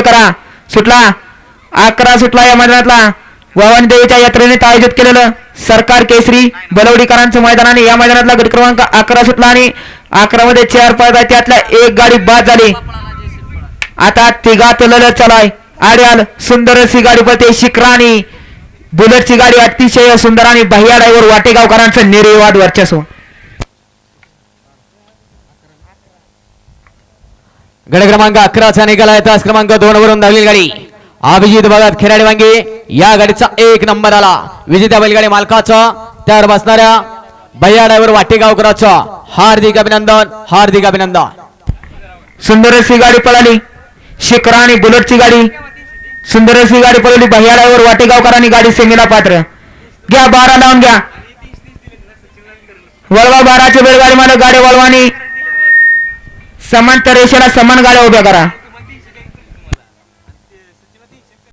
उभे करा. सुटला? अकरा सुटला या मैदानातला. भवानी देवीच्या यात्रेने आयोजित केलेलं सरकार केसरी बलवडीकरांचं मैदान आणि या मैदानातला गट क्रमांक अकरा सुटला आणि अकरा मध्ये चार पाच आहेत त्यातल्या एक गाडी बाद झाली. आता तिघात लढत चालाय आड्याल सुंदर सी गाडी पळते. शिखराणी बुलेटची गाडी अतिशय सुंदर आणि भैया ड्रायव्हर वाटेगावकरांचं निर्विवाद वर्चस्व. गड क्रमांक अकराचा निकाल आहे. तास क्रमांक दोन वरून धावलेली गाडी. अभिजित भगत खेराडी वांगे या गाडीचा एक नंबर आला. विजेत्या बैलगाडी मालकाचा त्यावर बसणाऱ्या भैया ड्रायव्हर वाटेगावकराचं. हार्दिक अभिनंदन हार्दिक अभिनंदन. सुंदर अशी गाडी पळाली. शिखरा आणि बुलेटची गाडी. सुंदर अशी गाडी पळवली भैया ड्रायव्हर वाटेगावकरांनी गाडी सेमीला पात्र. घ्या बारा लावून घ्या. वळवा बाराची बैलगाडी मालक गाडी वळवानी समांतर रेषेला समान गाड्या उभ्या करा.